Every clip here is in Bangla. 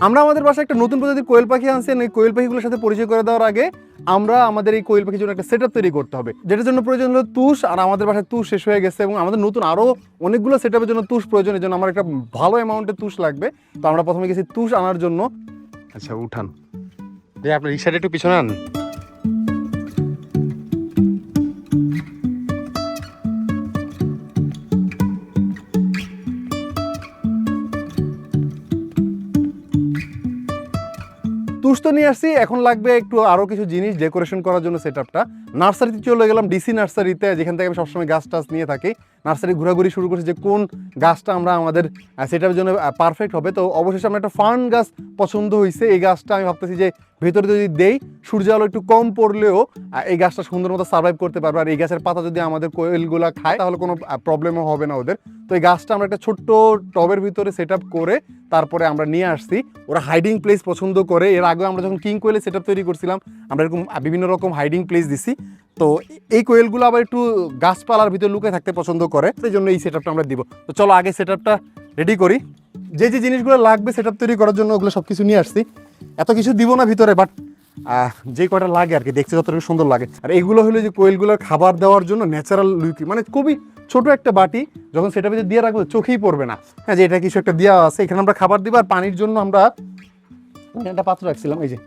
আমরা আমাদের বাসায় একটা নতুন প্রজাতির কোয়েল পাখি আনছি and এই কোয়েল পাখিগুলোর সাথে পরিচয় করে দেওয়ার আগে আমরা আমাদের এই কোয়েল পাখির জন্য একটা সেট তৈরি করতে হবে। যেটার জন্য প্রয়োজন হলো তুষ, আর আমাদের বাসায় তুষ শেষ হয়ে গেছে এবং আমাদের নতুন আরও অনেকগুলো সেট জন্য তুষ প্রয়োজন। এর জন্য আমার একটা ভালো অ্যামাউন্টের তুষ লাগবে। তো আমরা প্রথমে গেছি তুষ আনার জন্য। আচ্ছা উঠান। আপনার রিক্সাটা একটু পিছনে আন। তো নিয়ে আসছি, এখন লাগবে একটু আরও কিছু জিনিস ডেকোরেশন করার জন্য সেট আপটা নার্সারিতে চলে গেলাম ডিসি নার্সারিতে যেখান থেকে আমি সবসময় গাছ টাছ নিয়ে থাকি। নার্সারি ঘোরাঘুরি শুরু করছি যে কোন গাছটা আমরা আমাদের সেট জন্য পারফেক্ট হবে। তো অবশেষে আমার একটা ফার্ন গাছ পছন্দ হয়েছে। এই গাছটা আমি ভাবতেছি যে ভেতরে যদি দেই সূর্য আলো একটু কম পড়লেও এই গাছটা সুন্দর মতো সার্ভাইভ করতে পারবে। আর এই গাছের পাতা যদি আমাদের কোয়েলগুলা খায়, তাহলে কোনো প্রবলেমও হবে না ওদের। তো এই গাছটা আমরা একটা ছোট্ট টবের ভিতরে সেট করে তারপরে আমরা নিয়ে আসছি। ওরা হাইডিং প্লেস পছন্দ করে। এর আগে আমরা যখন কিং কোয়েলের সেট তৈরি করছিলাম, আমরা এরকম বিভিন্ন রকম হাইডিং প্লেস দিছি। তো এই কোয়েলগুলো আবার একটু গাছপালার ভিতরে লুকে থাকতে পছন্দ করে। সেই জন্য এই সেট আমরা দিব। তো চলো আগে সেট রেডি করি। যে যে জিনিসগুলো লাগবে সেট তৈরি করার জন্য ওগুলো সব কিছু নিয়ে আসছি। এত কিছু দিব না ভিতরে বাট যে কয়টা লাগে আর কি, দেখতে যতটুকু সুন্দর লাগে। আর এগুলো হলো যে কোয়েলগুলোর খাবার দেওয়ার জন্য ন্যাচারাল লুকি মানে খুবই ছোট একটা বাটি, যখন সেটা ভিতরে দিয়ে রাখব, চোখেই পড়বে না। হ্যাঁ যে এটা কিছু একটা দেওয়া আছে, এখানে আমরা খাবার দিব আর পানির জন্য আমরা একটা পাত্র রাখছিলাম, এই যে।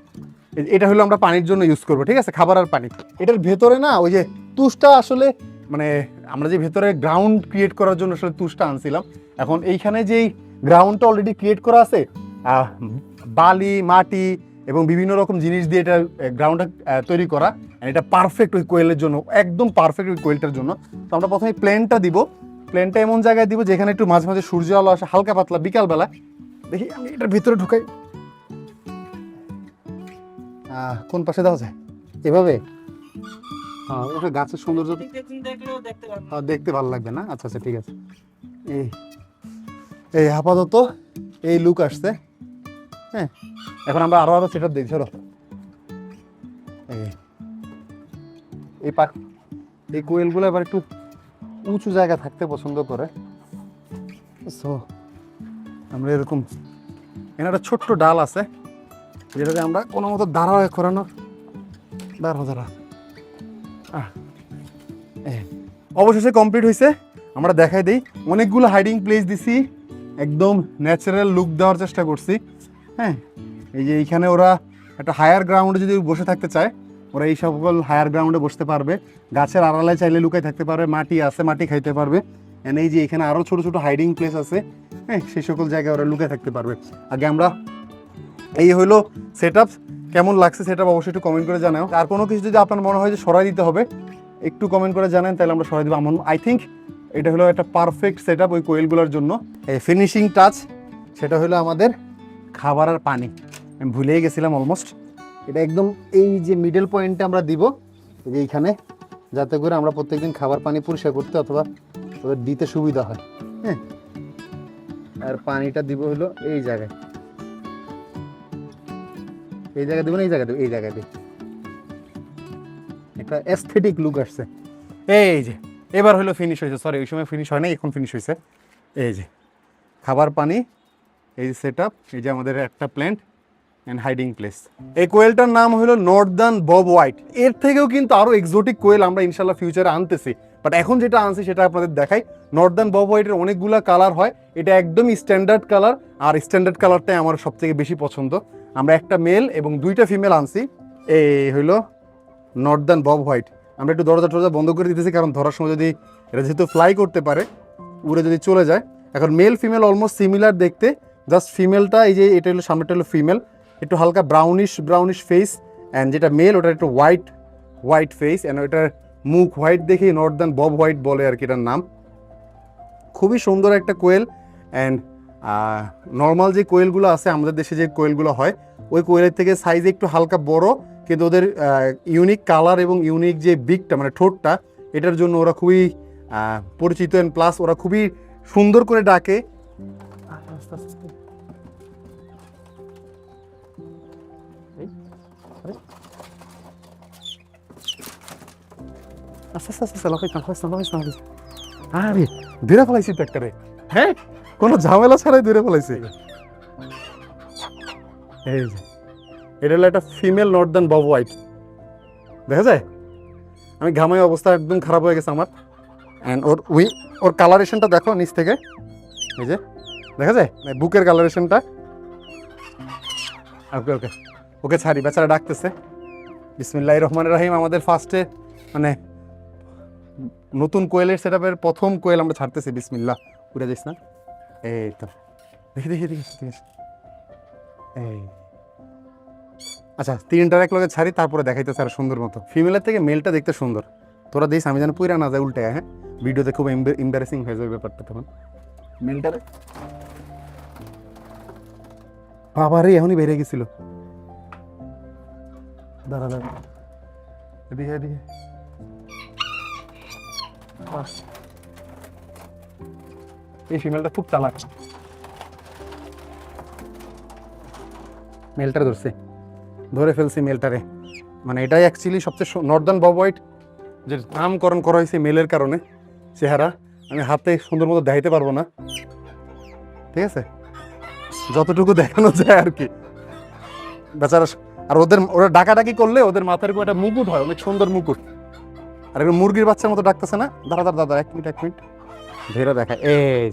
এটা হলো আমরা পানির জন্য ইউজ করব, ঠিক আছে? খাবার আর পানি। এটার ভেতরে না, ওই যে তুষটা আসলে মানে আমরা যে ভেতরে গ্রাউন্ড ক্রিয়েট করার জন্য আসলে তুষটা আনছিলাম, এখন এইখানে যেই গ্রাউন্ডটা অলরেডি ক্রিয়েট করা আছে বালি, মাটি এবং বিভিন্ন রকম জিনিস দিয়ে এটা গ্রাউন্ডটা তৈরি করা। এটা পারফেক্ট ওই কোয়েলের জন্য একদম পারফেক্ট ওই কোয়েলটার জন্য। তো আমরা প্রথমে প্লেনটা দিব। প্লেনটা এমন জায়গায় দিব যেখানে একটু মাঝে মাঝে সূর্য আলো আসে হালকা পাতলা বিকালবেলা। দেখি আমি এটার ভিতরে ঢুকাই। কোন পাশে দেওয়া যায়? এভাবে? হ্যাঁ ওটা গাছের সৌন্দর্য দেখতে হ্যাঁ, দেখতে ভালো লাগবে না? আচ্ছা আচ্ছা ঠিক আছে। এই এই আপাতত এই লুক আসছে। হ্যাঁ এখন আমরা আরও আরও সেটা দেখছি, চলো। এই পাক, এই কোয়েলগুলো এবার একটু উঁচু জায়গা থাকতে পছন্দ করে। সো আমরা এরকম, এখানে একটা ছোট্ট ডাল আছে, যেটাকে আমরা কোনো মতো দাঁড়া করানো দাঁড়া দাঁড়া অবশেষে কমপ্লিট হয়েছে আমরা দেখাই দিই, অনেকগুলো হাইডিং প্লেস দিছি, একদম ন্যাচারাল লুক দেওয়ার চেষ্টা করছি। হ্যাঁ এই যে এইখানে ওরা একটা হায়ার গ্রাউন্ডে যদি বসে থাকতে চায়, ওরা এই সকল হায়ার গ্রাউন্ডে বসতে পারবে। গাছের আড়ালে চাইলে লুকাই থাকতে পারবে, মাটি আছে, মাটি খাইতে পারবে। And এই যে এখানে আরও ছোট ছোট হাইডিং প্লেস আছে হ্যাঁ সেই সকল জায়গায় ওরা লুকায় থাকতে পারবে। আগে আমরা এই হলো সেট কেমন লাগছে সেটা অবশ্যই একটু কমেন্ট করে জানাও। আর কোনো কিছু যদি আপনার মনে হয় যে সরাই দিতে হবে, একটু কমেন্ট করে জানেন, তাহলে আমরা সরাই দেবো। আমার আই থিঙ্ক এটা হলো একটা পারফেক্ট সেট ওই কোয়েলগুলোর জন্য। ফিনিশিং টাচ সেটা হলো আমাদের খাবার আর পানি। আমি ভুলেই গেছিলাম অলমোস্ট এটা একদম এই যে মিডল পয়েন্টে আমরা দিব যে এইখানে, যাতে করে আমরা প্রত্যেকদিন খাবার পানি পরিষ্কার করতে অথবা ওদের দিতে সুবিধা হয়। হ্যাঁ? আর পানিটা দিব হলো এই জায়গায়। এই জায়গায় দেবো না, এই জায়গায় দেবো, এই জায়গায় দিই একটা অ্যাস্থেটিক লুক আসছে। এই যে, এবার হলো ফিনিশ হয়েছে। সরি ওই সময় ফিনিশ হয় না এখন ফিনিশ হয়েছে। এই যে, খাবার পানি এই যে সেট এই যে আমাদের একটা প্ল্যান্ট অ্যান্ড হাইডিং প্লেস এই কোয়েলটার নাম হলো নর্দার্ন বব হোয়াইট এর থেকেও কিন্তু আরও এক্সোটিক কোয়েল আমরা ইনশাল্লাহ ফিউচারে আনতেছি। বাট এখন যেটা আনছি সেটা আপনাদের দেখাই। নর্দার্ন বব হোয়াইটের অনেকগুলো কালার হয়। এটা একদমই স্ট্যান্ডার্ড কালার আর স্ট্যান্ডার্ড কালারটাই আমার সব থেকে বেশি পছন্দ। আমরা একটা মেল এবং দুইটা ফিমেল আনছি। এই হইল নর্দার্ন বব হোয়াইট আমরা একটু দরজা টরজা বন্ধ করে দিতেছি, কারণ ধরার সময় যদি এটা যেহেতু ফ্লাই করতে পারে, উড়ে যদি চলে যায়, এখন মেল ফিমেল অলমোস্ট সিমিলার দেখতে। জাস্ট ফিমেলটা এই যে এটা হলো সামনেটা হলো ফিমেল একটু হালকা ব্রাউনিশ ব্রাউনিশ ফেস অ্যান্ড যেটা মেল ওটা একটু হোয়াইট হোয়াইট ফেস অ্যান্ড ওটার মুখ হোয়াইট দেখে নর্দার্ন বব হোয়াইট বলে আর কি এটার নাম। খুবই সুন্দর একটা কোয়েল অ্যান্ড নর্মাল যে কোয়েলগুলো আছে, আমাদের দেশে যে কোয়েলগুলো হয়, ওই কোয়েলের থেকে সাইজ একটু হালকা বড়, কিন্তু ওদের ইউনিক কালার এবং ইউনিক যে বিগটা মানে ঠোঁটটা, এটার জন্য ওরা খুবই পরিচিত অ্যান্ড প্লাস ওরা খুবই সুন্দর করে ডাকে। আস্তে আস্তে আস্তে আস্তে লাফাইস না, লাফাইস না, লাফাইস না, আরে ধরে ফেলাইছি তো হ্যাঁ? কোনো ঝামেলা ছাড়াই ধরে ফেলাইছি। এই যে এটা হলো একটা ফিমেল নর্দার্ন বব হোয়াইট দেখা যায়? আমি ঘামাই অবস্থা একদম খারাপ হয়ে গেছে আমার। অ্যান্ড ওর উই ওর কালারেশনটা দেখো নিচ থেকে। এই যে দেখা যায়? বুকের কালারেশনটা ওকে ওকে ওকে ছাড়ি বেচারা ডাকতেছে। বিসমিল্লাহ রহমান রাহিম আমাদের ফার্স্টে মানে নতুন কোয়েলের সেট আপের প্রথম কোয়েল আমরা ছাড়তেছি, বিসমিল্লাহ। উড়ে যাইস না? এই তো। দেখি দেখি দেখি দেখি এই। আচ্ছা তিনটার এক লগে ছাড়ি, তারপরে দেখাইতেছে আর সুন্দর মতো। ফিমেলের থেকে মেলটা দেখতে সুন্দর। তোরা দিস আমি যেন পুরা না যায় উল্টে হ্যাঁ? ভিডিওতে খুব এম্বারেসিং হয়ে যাবে ব্যাপারটা তখন। মেলটারে বাবারে এখনই বেড়ে গেছিল। দাঁড়া দাঁড়া। এদিকে এদিকে। এই ফিমেলটা খুব চালাক। মেলটা ধরছে। ধরে ফেলছি মেলটারে। মানে এটাই অ্যাকচুয়ালি সবচেয়ে নর্দার্ন বব যে নামকরণ করা হয়েছে মেলের কারণে, চেহারা। আমি হাতে সুন্দর মতো দেখাইতে পারব না। ঠিক আছে? যতটুকু দেখানো যায় আর কি। বেচারা আর ওদের ওরা ডাকাডাকি করলে ওদের মাথার একটা মুকুট হয়, অনেক সুন্দর মুকুট। আর এগুলো মুরগির বাচ্চার মতো ডাকতেছে না? দাঁড়া দাঁড়া দাদা এক মিনিট এক মিনিট। ধীরে দেখা, এই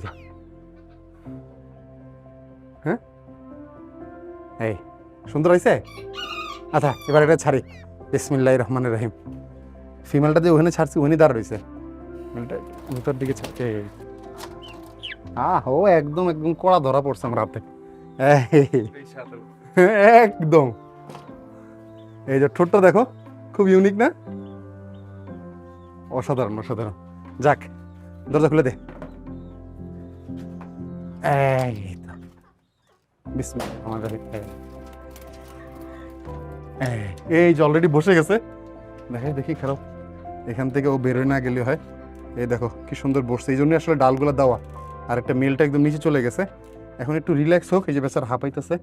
হ্যাঁ? এই, সুন্দর হয়েছে আচ্ছা এবার এটা ছাড়ি। বিসমিল্লাহ রহমানের রহিম। ফিমেলটা যে ওখানে ছাড়ছি ওখানে দাঁড় রয়েছে ভিতর দিকে ছাড়ছে আহ, ও একদম একদম কড়া ধরা পড়ছে আমার হাতে। একদম। এই যে ঠোঁটটা দেখো, খুব ইউনিক না? অসাধারণ অসাধারণ। যাক, দরজা খুলে দে। এই যে অলরেডি বসে গেছে। দেখে দেখি খারাপ এখান থেকে ও বেরোয় না গেলে হয়। এই দেখো, কি সুন্দর বসছে। এই জন্যই আসলে ডালগুলো দেওয়া। আর একটা মেলটা একদম নিচে চলে গেছে। এখন একটু রিল্যাক্স হোক, এই যে বেচার হাঁপাইতেছে।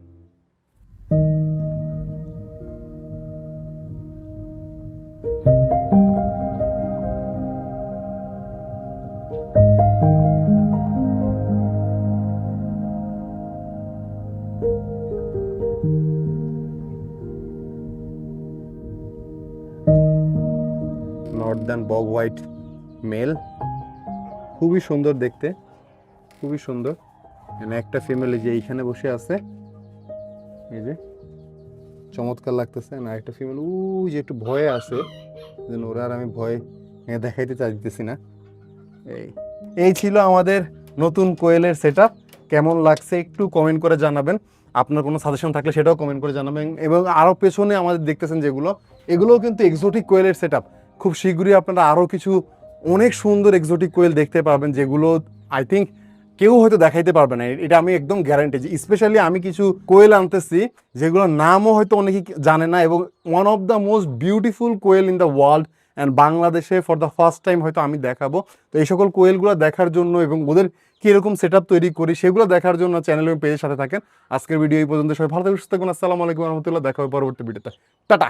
নর্দার্ন বব হোয়াইট মেল খুবই সুন্দর দেখতে, খুবই সুন্দর। এখানে একটা ফিমেল যে এইখানে বসে আছে। এই যে, চমৎকার লাগতেছে। না, একটা ফিমেল উই যে একটু ভয়ে আছে। যেন ওরা আর আমি ভয় দেখাইতে চাইতেছি না। এই এই ছিল আমাদের নতুন কোয়েলের সেট কেমন লাগছে একটু কমেন্ট করে জানাবেন। আপনার কোনো সাজেশন থাকলে সেটাও কমেন্ট করে জানাবেন। এবং আরও পেছনে আমাদের দেখতেছেন যেগুলো, এগুলোও কিন্তু এক্সোটিক কোয়েলের সেট খুব শীঘ্রই আপনারা আরও কিছু অনেক সুন্দর এক্সোটিক কোয়েল দেখতে পাবেন, যেগুলো আই থিঙ্ক কেউ হয়তো দেখাইতে পারবে না। এটা আমি একদম গ্যারান্টি যে স্পেশালি আমি কিছু কোয়েল আনতেছি, যেগুলোর নামও হয়তো অনেকে জানে না এবং one of the most beautiful quail in the world and বাংলাদেশে ফর দ্য ফার্স্ট টাইম হয়তো আমি দেখাবো। তো এই সকল কোয়েলগুলো দেখার জন্য এবং ওদের কীরকম সেট আপ তৈরি করি, সেগুলো দেখার জন্য চ্যানেল এবং পেজের সাথে থাকেন। আজকের ভিডিও এই পর্যন্ত, সবাই ভালো থাকুন, সুস্থ থাকুন। আসসালামু আলাইকুম রহমতুল্লাহ, দেখা হবে পরবর্তী ভিডিওতে টাটা!